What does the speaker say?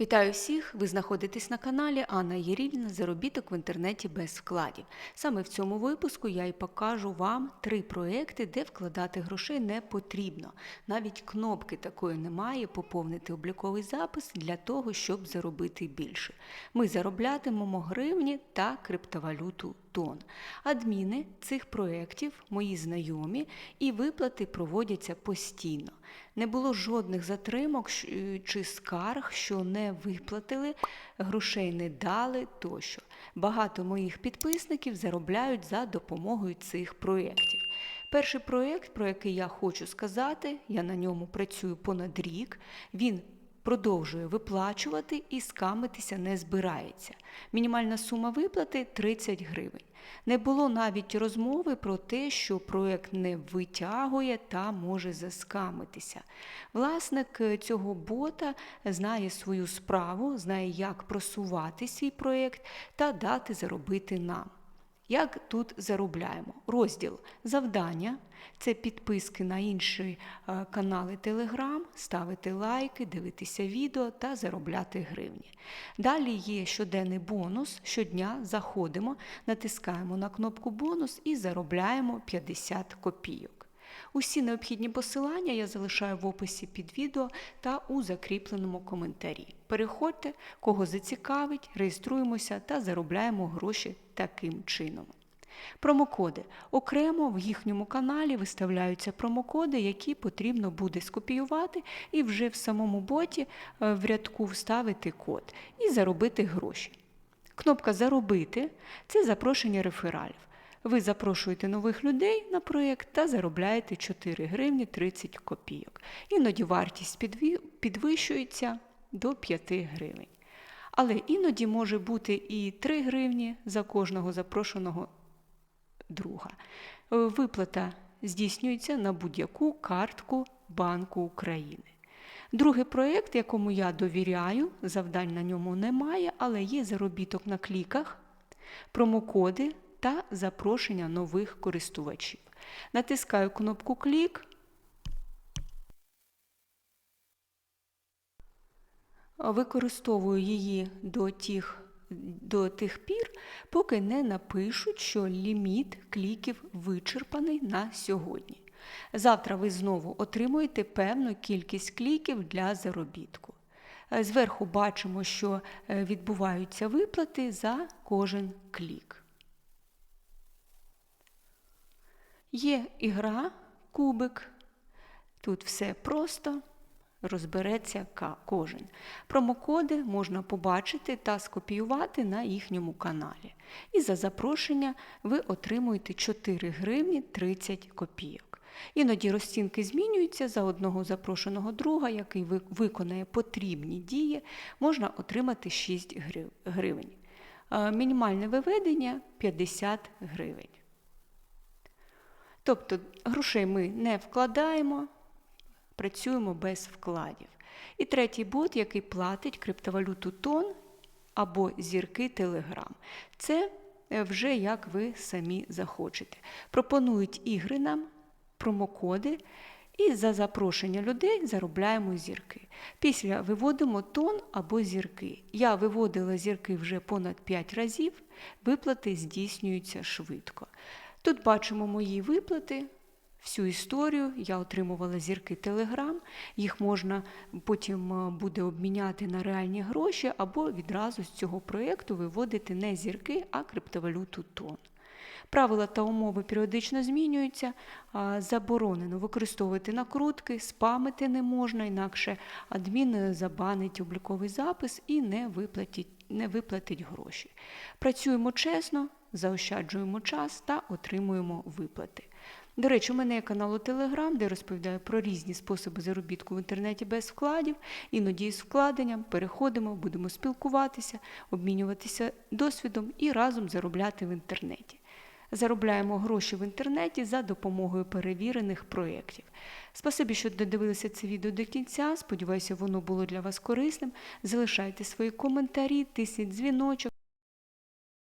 Вітаю всіх! Ви знаходитесь на каналі Анна Єрільна Заробіток в інтернеті без вкладів. Саме в цьому випуску я і покажу вам три проекти, де вкладати грошей не потрібно. Навіть кнопки такої немає поповнити обліковий запис для того, щоб заробити більше. Ми зароблятимемо гривні та криптовалюту тон. Адміни цих проєктів мої знайомі і виплати проводяться постійно. Не було жодних затримок е, чи скарг, що не виплатили, грошей не дали тощо. Багато моїх підписників заробляють за допомогою цих проєктів. Перший проєкт, про який я хочу сказати, я на ньому працюю понад рік. Він продовжує виплачувати і скамитися не збирається. Мінімальна сума виплати 30 гривень. Не було навіть розмови про те, що проект не витягує та може заскамитися. Власник цього бота знає свою справу, знає, як просувати свій проект та дати заробити нам. Як тут заробляємо? Розділ завдання це підписки на інші е, канали Telegram, ставити лайки, дивитися відео та заробляти гривні. Далі є щоденний бонус. Щодня заходимо, натискаємо на кнопку бонус і заробляємо 50 копійок. Усі необхідні посилання я залишаю в описі під відео та у закріпленому коментарі. Переходьте, кого зацікавить, реєструємося та заробляємо гроші таким чином. Промокоди. Окремо в їхньому каналі виставляються промокоди, які потрібно буде скопіювати і вже в самому боті е, в рядку вставити код і заробити гроші. Кнопка Заробити це запрошення рефералів. Ви запрошуєте нових людей на проєкт та заробляєте 4 гривні 30 копійок. Іноді вартість підвищується до 5 гривень. Але іноді може бути і 3 гривні за кожного запрошеного друга. Е, Виплата здійснюється на будь-яку картку Банку України. Другий проєкт, якому я довіряю, завдань на ньому немає, але є заробіток на кліках, промокоди та запрошення нових користувачів. Натискаю кнопку клік. Використовую її до тих, до тих пір, поки не напишуть, що ліміт кліків вичерпаний на сьогодні. Завтра ви знову отримуєте певну кількість кліків для заробітку. Зверху бачимо, що е, відбуваються виплати за кожен клік. Є ігра, кубик. Тут все просто, розбереться кожен. Промокоди можна побачити та скопіювати на їхньому каналі. І за запрошення ви отримуєте 4 гривні 30 копійок. Іноді розцінки змінюються за одного запрошеного друга, який виконає потрібні дії, можна отримати 6 гривень. Е, Мінімальне виведення 50 гривень. Тобто грошей ми не вкладаємо, працюємо без вкладів. І третій бот, який платить криптовалюту тон або зірки Телеграм. Це е, вже як ви самі захочете. Пропонують ігри нам, промокоди. І за запрошення людей заробляємо зірки. Після виводимо тон або зірки. Я виводила зірки вже понад 5 разів, виплати здійснюються швидко. Тут бачимо мої виплати, всю історію. Я отримувала зірки Телеграм, їх можна потім е, буде обміняти на реальні гроші або відразу з цього проєкту виводити не зірки, а криптовалюту тон. Правила та умови періодично змінюються. Заборонено використовувати накрутки, спамити не можна, інакше адмін е, забанить обліковий запис і не виплатить, не виплатить гроші. Працюємо чесно, заощаджуємо час та отримуємо виплати. До речі, у мене є канал у Телеграм, де розповідаю про різні способи заробітку в інтернеті без вкладів, іноді з вкладенням. Переходимо, будемо спілкуватися, обмінюватися досвідом і разом заробляти в інтернеті. Заробляємо гроші в інтернеті за допомогою перевірених проєктів. Спасибі, що додивилися це відео до кінця. Сподіваюся, воно було для вас корисним. Залишайте свої коментарі, тисніть дзвіночок.